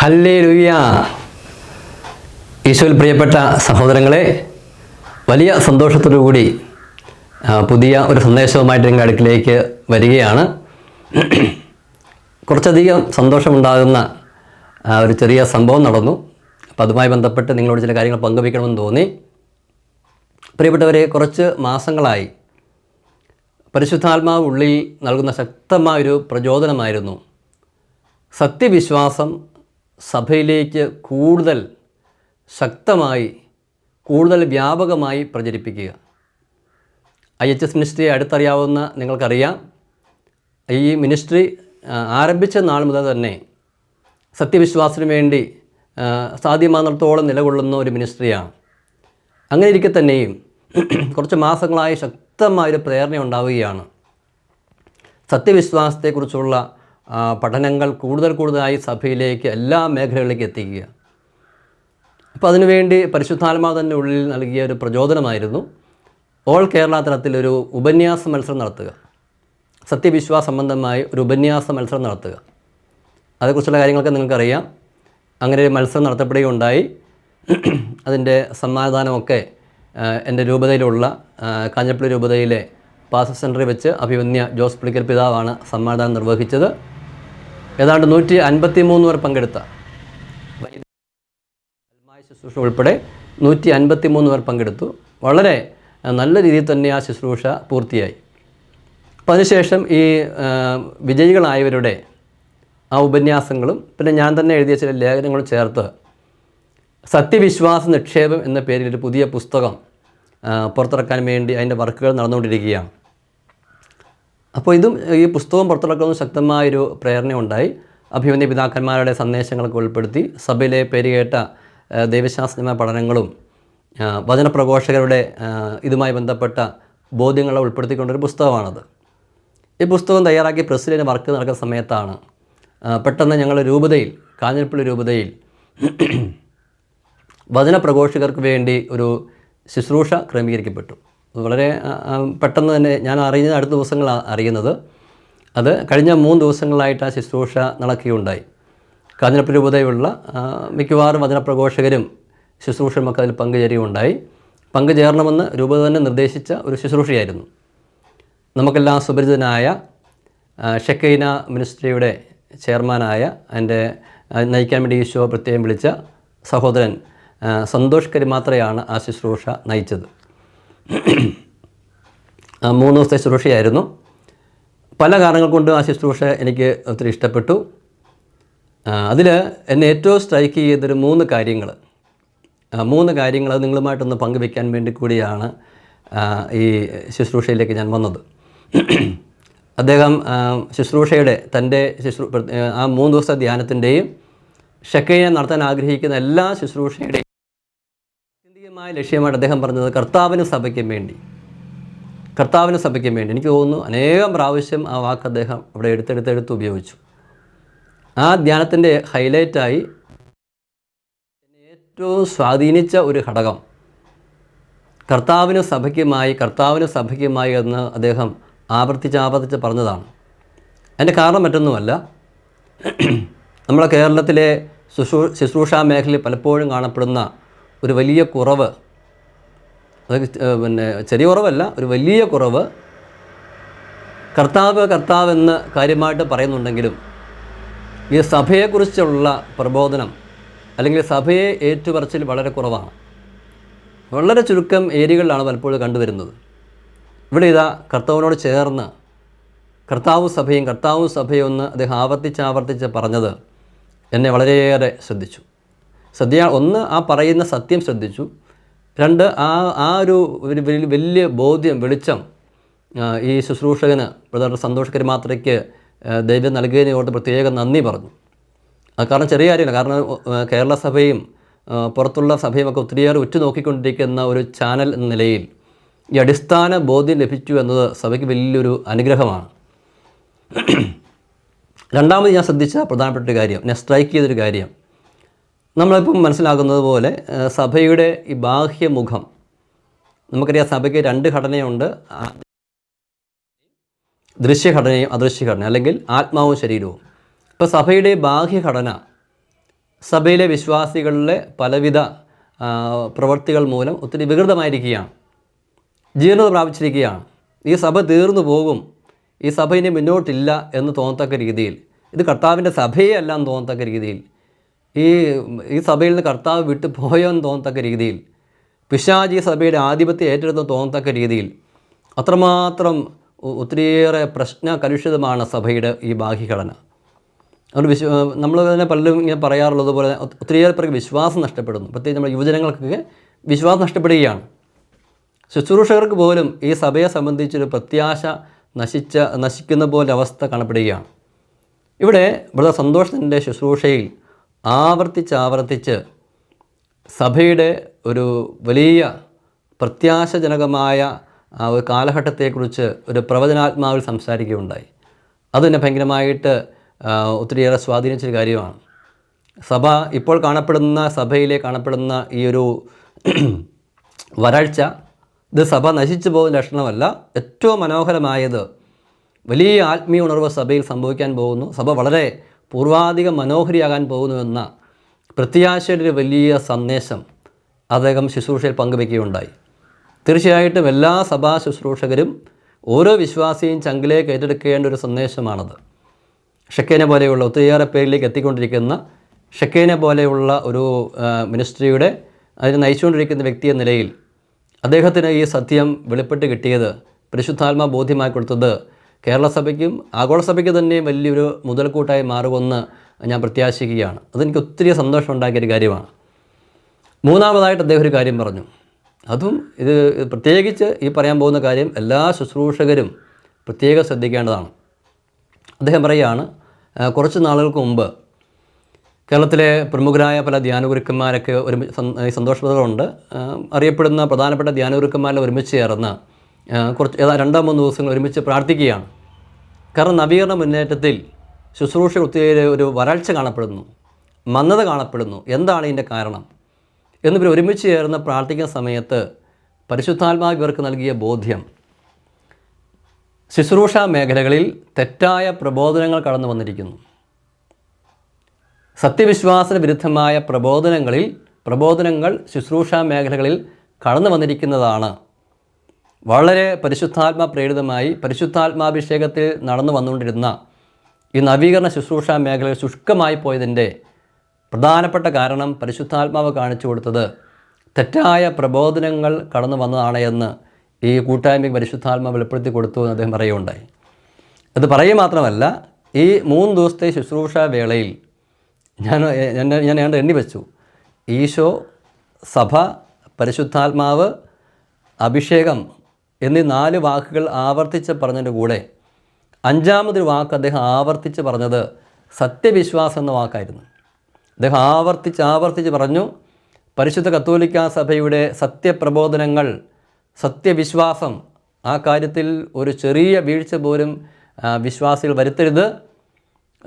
ഹല്ലേ ലുയ്യ ഈശോയിൽ പ്രിയപ്പെട്ട സഹോദരങ്ങളെ വലിയ സന്തോഷത്തോടു കൂടി ആ, പുതിയ ഒരു സന്ദേശവുമായിട്ട് നിങ്ങളുടെ അടുക്കിലേക്ക് വരികയാണ്. കുറച്ചധികം സന്തോഷമുണ്ടാകുന്ന ഒരു ചെറിയ സംഭവം നടന്നു. അപ്പോൾ അതുമായി ബന്ധപ്പെട്ട് നിങ്ങളോട് ചില കാര്യങ്ങൾ പങ്കുവയ്ക്കണമെന്ന് തോന്നി. പ്രിയപ്പെട്ടവരെ കുറച്ച് മാസങ്ങളായി പരിശുദ്ധാത്മാവ് ഉള്ളിൽ നൽകുന്ന ശക്തമായൊരു പ്രചോദനമായിരുന്നു. സത്യവിശ്വാസം സഭയിലേക്ക് കൂടുതൽ ശക്തമായി കൂടുതൽ വ്യാപകമായി പ്രചരിപ്പിക്കുക. ഐ എച്ച് എസ് മിനിസ്ട്രിയെ അടുത്തറിയാവുന്ന നിങ്ങൾക്കറിയാം. ഈ മിനിസ്ട്രി ആരംഭിച്ച നാൾ മുതൽ തന്നെ സത്യവിശ്വാസത്തിന് വേണ്ടി സാധ്യമാകുന്നിടത്തോളം നിലകൊള്ളുന്ന ഒരു മിനിസ്ട്രിയാണ്. അങ്ങനെ ഇരിക്കെ തന്നെയും കുറച്ച് മാസങ്ങളായി ശക്തമായൊരു പ്രേരണ ഉണ്ടാവുകയാണ് സത്യവിശ്വാസത്തെക്കുറിച്ചുള്ള പഠനങ്ങൾ കൂടുതൽ കൂടുതലായി സഭയിലേക്ക് എല്ലാ മേഖലകളിലേക്ക് എത്തിക്കുക. അപ്പോൾ അതിനുവേണ്ടി പരിശുദ്ധാത്മാവ് തന്നെ ഉള്ളിൽ നൽകിയ ഒരു പ്രചോദനമായിരുന്നു. ഓൾ കേരള തലത്തിലൊരു ഉപന്യാസ മത്സരം നടത്തുക. സത്യവിശ്വാസ സംബന്ധമായി ഒരു ഉപന്യാസ മത്സരം നടത്തുക. അതേക്കുറിച്ചുള്ള കാര്യങ്ങളൊക്കെ നിങ്ങൾക്കറിയാം. അങ്ങനെ ഒരു മത്സരം നടത്തപ്പെടുകയുണ്ടായി. അതിന്റെ സമ്മാനദാനമൊക്കെ എന്റെ രൂപതയിലുള്ള കാഞ്ഞപ്പള്ളി രൂപതയിലെ പാസ സെന്ററിൽ വെച്ച് അഭിമന്യ ജോസ് പുളിക്കൽ പിതാവാണ് സമ്മാനദാനം നിർവഹിച്ചത്. ഏതാണ്ട് നൂറ്റി അൻപത്തി മൂന്ന് പേർ പങ്കെടുത്ത ശുശ്രൂഷ ഉൾപ്പെടെ നൂറ്റി അൻപത്തി മൂന്ന് പേർ പങ്കെടുത്തു. വളരെ നല്ല രീതിയിൽ തന്നെ ആ ശുശ്രൂഷ പൂർത്തിയായി. അപ്പോൾ അതിനുശേഷം ഈ വിജയികളായവരുടെ ആ ഉപന്യാസങ്ങളും പിന്നെ ഞാൻ തന്നെ എഴുതിയ ചില ലേഖനങ്ങളും ചേർത്ത് സത്യവിശ്വാസ നിക്ഷേപം എന്ന പേരിൽ ഒരു പുതിയ പുസ്തകം പുറത്തിറക്കാൻ വേണ്ടി അതിന്റെ വർക്കുകൾ നടന്നുകൊണ്ടിരിക്കുകയാണ്. അപ്പോൾ ഇതും ഈ പുസ്തകം പുറത്തിറക്കുന്ന ശക്തമായൊരു പ്രേരണ ഉണ്ടായി അഭിമന്യ പിതാക്കന്മാരുടെ സന്ദേശങ്ങളൊക്കെ ഉൾപ്പെടുത്തി സഭയിലെ പേരുകേട്ട ദൈവശാസ്ത്രമായ പഠനങ്ങളും വചനപ്രഘോഷകരുടെ ഇതുമായി ബന്ധപ്പെട്ട ബോധ്യങ്ങളെ ഉൾപ്പെടുത്തിക്കൊണ്ടൊരു പുസ്തകമാണത്. ഈ പുസ്തകം തയ്യാറാക്കി പ്രസിഡന്റ് വർക്ക് നടക്കുന്ന സമയത്താണ് പെട്ടെന്ന് ഞങ്ങൾ രൂപതയിൽ കാഞ്ഞിരപ്പള്ളി രൂപതയിൽ വചനപ്രഘോഷകർക്ക് വേണ്ടി ഒരു ശുശ്രൂഷ ക്രമീകരിക്കപ്പെട്ടു. വളരെ പെട്ടെന്ന് തന്നെ ഞാൻ അറിഞ്ഞത് അടുത്ത ദിവസങ്ങളാണ് അറിയുന്നത്. അത് കഴിഞ്ഞ മൂന്ന് ദിവസങ്ങളായിട്ട് ആ ശുശ്രൂഷ നടക്കുകയുണ്ടായി. കാഞ്ഞിരപ്പുരൂപതയുള്ള മിക്കവാറും വചനപ്രഘോഷകരും ശുശ്രൂഷയുമൊക്കെ അതിൽ പങ്കുചേരുകയുണ്ടായി. പങ്കുചേരണമെന്ന് രൂപത തന്നെ നിർദ്ദേശിച്ച ഒരു ശുശ്രൂഷയായിരുന്നു. നമുക്കെല്ലാം സുപരിചിതനായ ഷെക്കൈന മിനിസ്ട്രിയുടെ ചെയർമാനായ എന്റെ നയിക്കാൻ വേണ്ടി ഈശോ പ്രത്യേകം വിളിച്ച സഹോദരൻ സന്തോഷ് കരിമാത്രയാണ് ആ ശുശ്രൂഷ നയിച്ചത്. മൂന്ന് ദിവസത്തെ ശുശ്രൂഷയായിരുന്നു. പല കാരണങ്ങൾ കൊണ്ട് ആ ശുശ്രൂഷ എനിക്ക് ഒത്തിരി ഇഷ്ടപ്പെട്ടു. അതിൽ എന്നെ ഏറ്റവും സ്ട്രൈക്ക് ചെയ്തൊരു മൂന്ന് കാര്യങ്ങൾ മൂന്ന് കാര്യങ്ങൾ അത് നിങ്ങളുമായിട്ടൊന്ന് പങ്കുവെക്കാൻ വേണ്ടി കൂടിയാണ് ഈ ശുശ്രൂഷയിലേക്ക് ഞാൻ വന്നത്. അദ്ദേഹം ശുശ്രൂഷയുടെ തന്റെ ശുശ്രൂ ആ മൂന്ന് ദിവസത്തെ ധ്യാനത്തിന്റെയും ഷക്കയെ നടത്താൻ ആഗ്രഹിക്കുന്ന എല്ലാ ശുശ്രൂഷയുടെയും ആത്യന്തികമായ ലക്ഷ്യമാണ് അദ്ദേഹം പറഞ്ഞത് കർത്താവിന് സഭയ്ക്കും വേണ്ടി. കർത്താവിന് സഭയ്ക്കും വേണ്ടി. എനിക്ക് തോന്നുന്നു അനേകം പ്രാവശ്യം ആ വാക്ക് അദ്ദേഹം അവിടെ എടുത്തെടുത്തെടുത്ത് ഉപയോഗിച്ചു. ആ ധ്യാനത്തിന്റെ ഹൈലൈറ്റായി ഏറ്റവും സ്വാധീനിച്ച ഒരു ഘടകം കർത്താവിന് സഭയ്ക്കുമായി കർത്താവിന് സഭയ്ക്കുമായി എന്ന് അദ്ദേഹം ആവർത്തിച്ച് ആവർത്തിച്ച് പറഞ്ഞതാണ്. അതിന്റെ കാരണം മറ്റൊന്നുമല്ല. നമ്മളെ കേരളത്തിലെ ശുശ്രൂ ശുശ്രൂഷാ മേഖലയിൽ പലപ്പോഴും കാണപ്പെടുന്ന ഒരു വലിയ കുറവ്. പിന്നെ ചെറിയ കുറവല്ല ഒരു വലിയ കുറവ് കർത്താവ് കർത്താവ് എന്ന് കാര്യമായിട്ട് പറയുന്നുണ്ടെങ്കിലും ഈ സഭയെക്കുറിച്ചുള്ള പ്രബോധനം അല്ലെങ്കിൽ സഭയെ ഏറ്റുപറച്ചിൽ വളരെ കുറവാണ്. വളരെ ചുരുക്കം ഏരിയകളിലാണ് പലപ്പോഴും കണ്ടുവരുന്നത്. ഇവിടെ ഇതാ കർത്താവിനോട് ചേർന്ന് കർത്താവ് സഭയും കർത്താവ് സഭയും ഒന്ന് അദ്ദേഹം ആവർത്തിച്ച് ആവർത്തിച്ച് പറഞ്ഞത് എന്നെ വളരെയേറെ ശ്രദ്ധിച്ചു. ശ്രദ്ധ ഒന്ന് ആ പറയുന്ന സത്യം ശ്രദ്ധിച്ചു. രണ്ട് ആ ആ ഒരു വലിയ ബോധ്യം വെളിച്ചം ഈ ശുശ്രൂഷകന് ബ്രദർ സന്തോഷ് കരിമാത്രയ്ക്ക് ദൈവം നൽകിയതിനെ ഓർത്ത് പ്രത്യേകം നന്ദി പറഞ്ഞു. അത് കാരണം ചെറിയ കാര്യമില്ല. കാരണം കേരള സഭയും പുറത്തുള്ള സഭയും ഒക്കെ ഒത്തിരിയേറെ ഉറ്റുനോക്കിക്കൊണ്ടിരിക്കുന്ന ഒരു ചാനൽ എന്ന നിലയിൽ ഈ അടിസ്ഥാന ബോധ്യം ലഭിച്ചു എന്നത് സഭയ്ക്ക് വലിയൊരു അനുഗ്രഹമാണ്. രണ്ടാമത് ഞാൻ ശ്രദ്ധിച്ച പ്രധാനപ്പെട്ട കാര്യം ഞാൻ സ്ട്രൈക്ക് ചെയ്തൊരു കാര്യം. നമ്മളിപ്പം മനസ്സിലാക്കുന്നത് പോലെ സഭയുടെ ഈ ബാഹ്യമുഖം നമുക്കറിയാം സഭയ്ക്ക് രണ്ട് ഘടനയുണ്ട്. ദൃശ്യഘടനയും അദൃശ്യഘടന അല്ലെങ്കിൽ ആത്മാവും ശരീരവും. ഇപ്പോൾ സഭയുടെ ബാഹ്യഘടന സഭയിലെ വിശ്വാസികളിലെ പലവിധ പ്രവൃത്തികൾ മൂലം ഒത്തിരി വികൃതമായിരിക്കുകയാണ്. ജീർണത പ്രാപിച്ചിരിക്കുകയാണ്. ഈ സഭ തീർന്നു പോകും. ഈ സഭ ഇനി മുന്നോട്ടില്ല എന്ന് തോന്നത്തക്ക രീതിയിൽ ഇത് കർത്താവിന്റെ സഭയെ അല്ല എന്ന് തോന്നത്തക്ക രീതിയിൽ ഈ ഈ സഭയിൽ നിന്ന് കർത്താവ് വിട്ടു പോയോ എന്ന് തോന്നത്തക്ക രീതിയിൽ പിശാജ് ഈ സഭയുടെ ആധിപത്യം ഏറ്റെടുത്ത് തോന്നത്തക്ക രീതിയിൽ അത്രമാത്രം ഒത്തിരിയേറെ പ്രശ്ന കലുഷിതമാണ് സഭയുടെ ഈ ബാഹ്യഘടന. അതുകൊണ്ട് വിശ്വ നമ്മൾ തന്നെ പലരും ഇങ്ങനെ പറയാറുള്ളത് പോലെ ഒത്തിരിയേറെ പേർക്ക് വിശ്വാസം നഷ്ടപ്പെടുന്നു. പ്രത്യേകിച്ച് നമ്മുടെ യുവജനങ്ങൾക്കൊക്കെ വിശ്വാസം നഷ്ടപ്പെടുകയാണ്. ശുശ്രൂഷകർക്ക് പോലും ഈ സഭയെ സംബന്ധിച്ചൊരു പ്രത്യാശ നശിച്ച നശിക്കുന്ന പോലെ അവസ്ഥ കാണപ്പെടുകയാണ്. ഇവിടെ ബ്രദർ സന്തോഷത്തിന്റെ ശുശ്രൂഷയിൽ ആവർത്തിച്ചാവർത്തിച്ച് സഭയുടെ ഒരു വലിയ പ്രത്യാശജനകമായ ആ ഒരു കാലഘട്ടത്തെക്കുറിച്ച് ഒരു പ്രവചനാത്മാവിൽ സംസാരിക്കുകയുണ്ടായി. അതെന്നെ ഭയങ്കരമായിട്ട് ആ, ഒത്തിരിയേറെ സ്വാധീനിച്ചൊരു കാര്യമാണ്. സഭ ഇപ്പോൾ കാണപ്പെടുന്ന സഭയിലെ കാണപ്പെടുന്ന ഈ ഒരു വരൾച്ച ഇത് സഭ നശിച്ചു പോകുന്ന ലക്ഷണമല്ല ഏറ്റവും മനോഹരമായത് വലിയ ആത്മീയ ഉണർവ് സഭയിൽ സംഭവിക്കാൻ പോകുന്നു. സഭ വളരെ പൂർവാധികം മനോഹരിയാകാൻ പോകുന്നു എന്ന പ്രത്യാശയുടെ ഒരു വലിയ സന്ദേശം അദ്ദേഹം ശുശ്രൂഷയിൽ പങ്കുവയ്ക്കുകയുണ്ടായി തീർച്ചയായിട്ടും എല്ലാ സഭാ ശുശ്രൂഷകരും ഓരോ വിശ്വാസിയും ചങ്കിലേക്ക് ഏറ്റെടുക്കേണ്ട ഒരു സന്ദേശമാണത്. ഷെക്കേനെ പോലെയുള്ള ഒത്തിരിയേറെ പേരിലേക്ക് എത്തിക്കൊണ്ടിരിക്കുന്ന ഷെക്കേനെ പോലെയുള്ള ഒരു മിനിസ്ട്രിയുടെ അതിനെ നയിച്ചുകൊണ്ടിരിക്കുന്ന വ്യക്തി എന്ന നിലയിൽ അദ്ദേഹത്തിന് ഈ സത്യം വെളിപ്പെട്ട് കിട്ടിയത് പരിശുദ്ധാത്മ ബോധ്യമായി കൊടുത്തത് കേരള ആഗോളസഭയ്ക്ക് ആഗോള സഭയ്ക്ക് തന്നെ വലിയൊരു മുതൽക്കൂട്ടായി മാറുമെന്ന് ഞാൻ പ്രത്യാശിക്കുകയാണ്. അതെനിക്ക് ഒത്തിരി സന്തോഷം ഉണ്ടാക്കിയ ഒരു കാര്യമാണ്. മൂന്നാമതായിട്ട് അദ്ദേഹം ഒരു കാര്യം പറഞ്ഞു. അതും ഇത് പ്രത്യേകിച്ച് ഈ പറയാൻ പോകുന്ന കാര്യം എല്ലാ ശുശ്രൂഷകരും പ്രത്യേകം ശ്രദ്ധിക്കേണ്ടതാണ്. അദ്ദേഹം പറയുകയാണ് കുറച്ച് നാളുകൾക്ക് മുമ്പ് കേരളത്തിലെ പ്രമുഖരായ പല ധ്യാനഗുരുക്കന്മാരൊക്കെ ഒരുമിച്ച് ഈ സന്തോഷപഥകളുണ്ട് അറിയപ്പെടുന്ന പ്രധാനപ്പെട്ട ധ്യാനഗുരുക്കന്മാരെ ഒരുമിച്ച് ചേർന്ന് കുറച്ച് ഏതാ രണ്ടോ മൂന്ന് ദിവസങ്ങൾ ഒരുമിച്ച് പ്രാർത്ഥിക്കുകയാണ്. കാരണം നവീകരണ മുന്നേറ്റത്തിൽ ശുശ്രൂഷ ഒത്തിരി ഒരു വരൾച്ച കാണപ്പെടുന്നു. മന്ദത കാണപ്പെടുന്നു. എന്താണ് ഇതിന്റെ കാരണം? എന്നിവർ ഒരുമിച്ച് ചേർന്ന് പ്രാർത്ഥിക്കുന്ന സമയത്ത് പരിശുദ്ധാത്മാവ് ഇവർക്ക് നൽകിയ ബോധ്യം. ശുശ്രൂഷ മേഖലകളിൽ തെറ്റായ പ്രബോധനങ്ങൾ കടന്നു വന്നിരിക്കുന്നു. സത്യവിശ്വാസന വിരുദ്ധമായ പ്രബോധനങ്ങളിൽ പ്രബോധനങ്ങൾ ശുശ്രൂഷ മേഖലകളിൽ കടന്നു വന്നിരിക്കുന്നതാണ് വളരെ പരിശുദ്ധാത്മാ പ്രേരിതമായി പരിശുദ്ധാത്മാഭിഷേകത്തിൽ നടന്നു വന്നുകൊണ്ടിരുന്ന ഈ നവീകരണ ശുശ്രൂഷ മേഖലയിൽ ശുഷ്കമായി പോയതിന്റെ പ്രധാനപ്പെട്ട കാരണം പരിശുദ്ധാത്മാവ് കാണിച്ചു കൊടുത്തത് തെറ്റായ പ്രബോധനങ്ങൾ കടന്നു വന്നതാണ് എന്ന് ഈ കൂട്ടായ്മയ്ക്ക് പരിശുദ്ധാത്മാവ് വെളിപ്പെടുത്തി കൊടുത്തു എന്ന് അദ്ദേഹം പറയുകയുണ്ടായി. അത് പറയുക മാത്രമല്ല ഈ മൂന്ന് ദിവസത്തെ ശുശ്രൂഷ വേളയിൽ ഞാൻ ഞാൻ ഞാൻ എണ്ണി വെച്ചു. ഈശോ സഭ പരിശുദ്ധാത്മാവ് അഭിഷേകം എന്നീ നാല് വാക്കുകൾ ആവർത്തിച്ച് പറഞ്ഞതിന്റെ കൂടെ അഞ്ചാമതൊരു വാക്ക് അദ്ദേഹം ആവർത്തിച്ച് പറഞ്ഞത് സത്യവിശ്വാസം എന്ന വാക്കായിരുന്നു. അദ്ദേഹം ആവർത്തിച്ച് ആവർത്തിച്ച് പറഞ്ഞു പരിശുദ്ധ കത്തോലിക്ക സഭയുടെ സത്യപ്രബോധനങ്ങൾ സത്യവിശ്വാസം ആ കാര്യത്തിൽ ഒരു ചെറിയ വീഴ്ച പോലും വിശ്വാസികൾ വരുത്തരുത്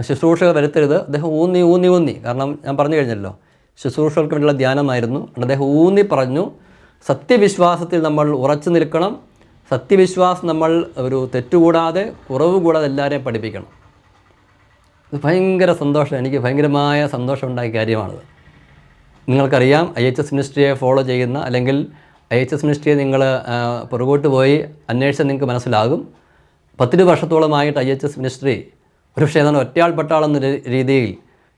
ശുശ്രൂഷകൾ വരുത്തരുത്. അദ്ദേഹം ഊന്നി ഊന്നി ഊന്നി. കാരണം ഞാൻ പറഞ്ഞു കഴിഞ്ഞല്ലോ ശുശ്രൂഷകൾക്ക് വേണ്ടിയുള്ള ധ്യാനമായിരുന്നു. അദ്ദേഹം ഊന്നി പറഞ്ഞു സത്യവിശ്വാസത്തിൽ നമ്മൾ ഉറച്ചു നിൽക്കണം സത്യവിശ്വാസം നമ്മൾ ഒരു തെറ്റുകൂടാതെ കുറവ് കൂടാതെ എല്ലാവരെയും പഠിപ്പിക്കണം. ഇത് ഭയങ്കര സന്തോഷം എനിക്ക് ഭയങ്കരമായ സന്തോഷം കാര്യമാണത്. നിങ്ങൾക്കറിയാം ഐ എച്ച് എസ് മിനിസ്ട്രിയെ ഫോളോ ചെയ്യുന്ന അല്ലെങ്കിൽ ഐ എച്ച് എസ് മിനിസ്ട്രിയെ നിങ്ങൾ പുറകോട്ട് പോയി അന്വേഷിച്ചാൽ നിങ്ങൾക്ക് മനസ്സിലാകും. പത്തിരു വർഷത്തോളമായിട്ട് ഐ എച്ച് എസ് മിനിസ്ട്രി ഒരു പക്ഷേ ഏതാണ് ഒറ്റയാൾ പെട്ടാളെന്ന രീതിയിൽ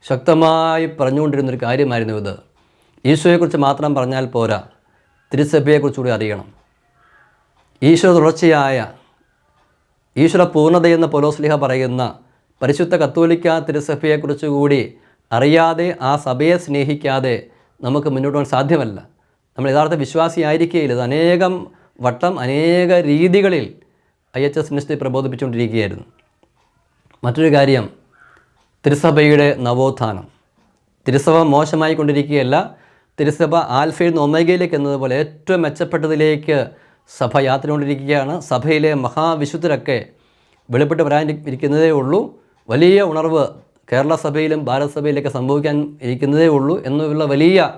ശക്തമായി പറഞ്ഞുകൊണ്ടിരുന്നൊരു കാര്യമായിരുന്നു ഇത്. ഈശോയെക്കുറിച്ച് മാത്രം പറഞ്ഞാൽ പോരാ. തിരുസഭയെക്കുറിച്ചുകൂടി അറിയണം. ഈശോ തുടർച്ചയായ ഈശ്വര പൂർണതയെന്ന് പൊലോസ്ലിഹ പറയുന്ന പരിശുദ്ധ കത്തോലിക്ക തിരുസഭയെക്കുറിച്ച് കൂടി അറിയാതെ ആ സഭയെ സ്നേഹിക്കാതെ നമുക്ക് മുന്നോട്ട് പോകാൻ സാധ്യമല്ല. നമ്മൾ യഥാർത്ഥ വിശ്വാസിയായിരിക്കുകയില്ല ഇത് അനേകം വട്ടം അനേക രീതികളിൽ ഐ എച്ച് എസ് മിനിസ്റ്റി പ്രബോധിപ്പിച്ചുകൊണ്ടിരിക്കുകയായിരുന്നു. മറ്റൊരു കാര്യം തിരുസഭയുടെ നവോത്ഥാനം. തിരുസഭ മോശമായി കൊണ്ടിരിക്കുകയല്ല തിരുസഭ ആൽഫയിൽ നിന്ന് ഒമേഗയിലേക്ക് എന്നതുപോലെ ഏറ്റവും മെച്ചപ്പെട്ടതിലേക്ക് സഭ യാത്ര കൊണ്ടിരിക്കുകയാണ് സഭയിലെ മഹാവിശുദ്ധരൊക്കെ വെളിപ്പെട്ട് വരാൻ ഇരിക്കുന്നതേ ഉള്ളൂ. വലിയ ഉണർവ് കേരള സഭയിലും ഭാരത സഭയിലൊക്കെ സംഭവിക്കാൻ ഇരിക്കുന്നതേ ഉള്ളൂ എന്നുള്ള വലിയ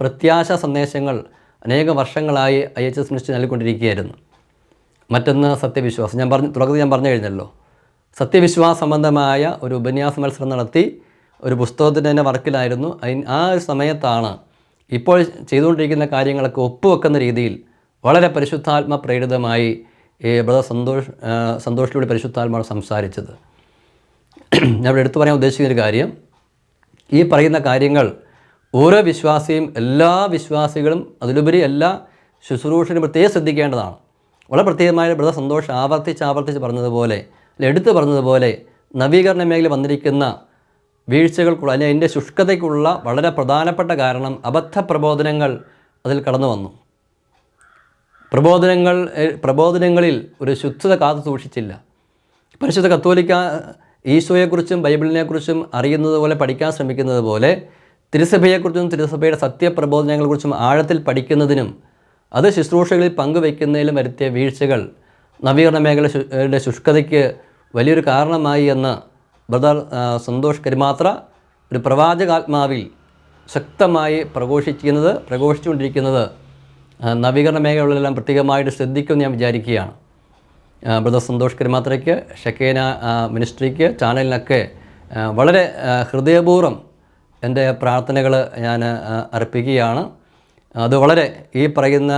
പ്രത്യാശ സന്ദേശങ്ങൾ അനേക വർഷങ്ങളായി ഐ എച്ച് എസ് മിനിസ്റ്റർ നൽകിക്കൊണ്ടിരിക്കുകയായിരുന്നു. മറ്റൊന്ന് സത്യവിശ്വാസം. ഞാൻ പറഞ്ഞു തുടക്കത്തിൽ ഞാൻ പറഞ്ഞു കഴിഞ്ഞല്ലോ സത്യവിശ്വാസ സംബന്ധമായ ഒരു ഉപന്യാസ മത്സരം നടത്തി ഒരു പുസ്തകത്തിന്റെ തന്നെ വർക്കിലായിരുന്നു. ആ ഒരു സമയത്താണ് ഇപ്പോൾ ചെയ്തുകൊണ്ടിരിക്കുന്ന കാര്യങ്ങളൊക്കെ ഒപ്പുവെക്കുന്ന രീതിയിൽ വളരെ പരിശുദ്ധാത്മ പ്രേരിതമായി ഈ ബ്രദർ സന്തോഷ് സന്തോഷിലൂടെ പരിശുദ്ധാത്മാവ് സംസാരിച്ചത്. ഞാൻ ഇവിടെ എടുത്തു പറയാൻ ഉദ്ദേശിക്കുന്ന ഒരു കാര്യം ഈ പറയുന്ന കാര്യങ്ങൾ ഓരോ വിശ്വാസിയും എല്ലാ വിശ്വാസികളും അതിലുപരി എല്ലാ ശുശ്രൂഷനും പ്രത്യേകം ശ്രദ്ധിക്കേണ്ടതാണ്. വളരെ പ്രത്യേകമായ ബ്രദർ സന്തോഷം ആവർത്തിച്ച് ആവർത്തിച്ച് പറഞ്ഞതുപോലെ എടുത്തു പറഞ്ഞതുപോലെ നവീകരണ മേഖല വന്നിരിക്കുന്ന വീഴ്ചകൾക്കുള്ള അല്ലെങ്കിൽ അതിന്റെ ശുഷ്കതയ്ക്കുള്ള വളരെ പ്രധാനപ്പെട്ട കാരണം അബദ്ധ പ്രബോധനങ്ങൾ അതിൽ കടന്നു വന്നു. പ്രബോധനങ്ങൾ പ്രബോധനങ്ങളിൽ ഒരു ശുദ്ധത കാത്തു സൂക്ഷിച്ചില്ല. പരിശുദ്ധ കത്തോലിക്ക ഈശോയെക്കുറിച്ചും ബൈബിളിനെക്കുറിച്ചും അറിയുന്നത് പോലെ പഠിക്കാൻ ശ്രമിക്കുന്നത് പോലെ തിരുസഭയെക്കുറിച്ചും തിരുസഭയുടെ സത്യപ്രബോധനങ്ങളെക്കുറിച്ചും ആഴത്തിൽ പഠിക്കുന്നതിനും അത് ശുശ്രൂഷകളിൽ പങ്കുവയ്ക്കുന്നതിലും വരുത്തിയ വീഴ്ചകൾ നവീകരണ മേഖല ശുഷ്കതയ്ക്ക് വലിയൊരു കാരണമായി എന്ന് ബ്രദർ സന്തോഷ് കരിമാത്ര ഒരു പ്രവാചകാത്മാവിൽ ശക്തമായി പ്രഘോഷിക്കുന്നത് പ്രഘോഷിച്ചുകൊണ്ടിരിക്കുന്നത് നവീകരണ മേഖലകളിലെല്ലാം പ്രത്യേകമായിട്ട് ശ്രദ്ധിക്കുമെന്ന് ഞാൻ വിചാരിക്കുകയാണ്. ബ്രദർ സന്തോഷ് കരിമാത്രയ്ക്ക് ഷക്കേന മിനിസ്ട്രിക്ക് ചാനലിനൊക്കെ വളരെ ഹൃദയപൂർവം എന്റെ പ്രാർത്ഥനകൾ ഞാൻ അർപ്പിക്കുകയാണ്. അത് വളരെ ഈ പറയുന്ന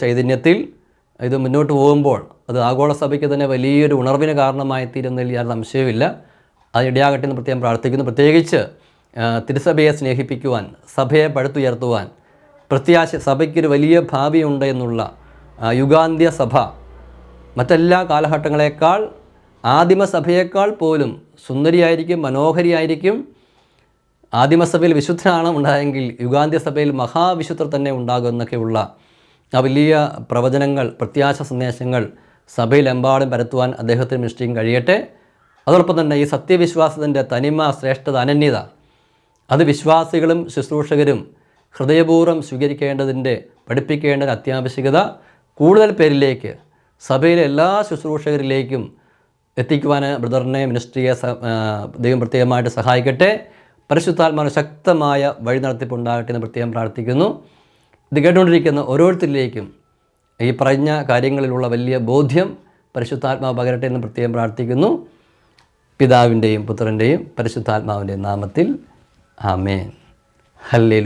ചൈതന്യത്തിൽ ഇത് മുന്നോട്ട് പോകുമ്പോൾ അത് ആഗോള സഭയ്ക്ക് തന്നെ വലിയൊരു ഉണർവിന് കാരണമായി തീരുന്നതിൽ യാതൊരു സംശയവുമില്ല. അത് എന്ന് പ്രത്യേകം പ്രാർത്ഥിക്കുന്നു. പ്രത്യേകിച്ച് തിരുസഭയെ സ്നേഹിപ്പിക്കുവാൻ സഭയെ പടുത്തുയർത്തുവാൻ പ്രത്യാശ സഭയ്ക്കൊരു വലിയ ഭാവിയുണ്ട് എന്നുള്ള യുഗാന്ത്യ സഭ മറ്റെല്ലാ കാലഘട്ടങ്ങളെക്കാൾ ആദിമസഭയേക്കാൾ പോലും സുന്ദരിയായിരിക്കും മനോഹരിയായിരിക്കും. ആദിമസഭയിൽ വിശുദ്ധനാണ് ഉണ്ടായെങ്കിൽ യുഗാന്ത്യ സഭയിൽ മഹാവിശുദ്ധർ തന്നെ ഉണ്ടാകും എന്നൊക്കെയുള്ള ആ വലിയ പ്രവചനങ്ങൾ പ്രത്യാശ സന്ദേശങ്ങൾ സഭയിലെമ്പാടും പരത്തുവാൻ അദ്ദേഹത്തിന് മിനിസ്ട്രിയും കഴിയട്ടെ. അതോടൊപ്പം തന്നെ ഈ സത്യവിശ്വാസത്തിന്റെ തനിമ ശ്രേഷ്ഠത അനന്യത അത് വിശ്വാസികളും ശുശ്രൂഷകരും ഹൃദയപൂർവം സ്വീകരിക്കേണ്ടതിന്റെ പഠിപ്പിക്കേണ്ട അത്യാവശ്യകത കൂടുതൽ പേരിലേക്ക് സഭയിലെ എല്ലാ ശുശ്രൂഷകരിലേക്കും എത്തിക്കുവാൻ ബ്രദറിനെ മിനിസ്ട്രിയെ ദൈവം പ്രത്യേകമായിട്ട് സഹായിക്കട്ടെ. പരിശുദ്ധാത്മാവിന് ശക്തമായ വഴി നടത്തിപ്പുണ്ടാകട്ടെ എന്ന് പ്രത്യേകം പ്രാർത്ഥിക്കുന്നു. ഇത് കേട്ടുകൊണ്ടിരിക്കുന്ന ഓരോരുത്തരിലേക്കും ഈ പറഞ്ഞ കാര്യങ്ങളിലുള്ള വലിയ ബോധ്യം പരിശുദ്ധാത്മാവ് പകരട്ടെ എന്ന് പ്രത്യേകം പ്രാർത്ഥിക്കുന്നു. പിതാവിന്റെയും പുത്രന്റെയും പരിശുദ്ധാത്മാവിന്റെയും നാമത്തിൽ ആമേൻ. ഹല്ലേ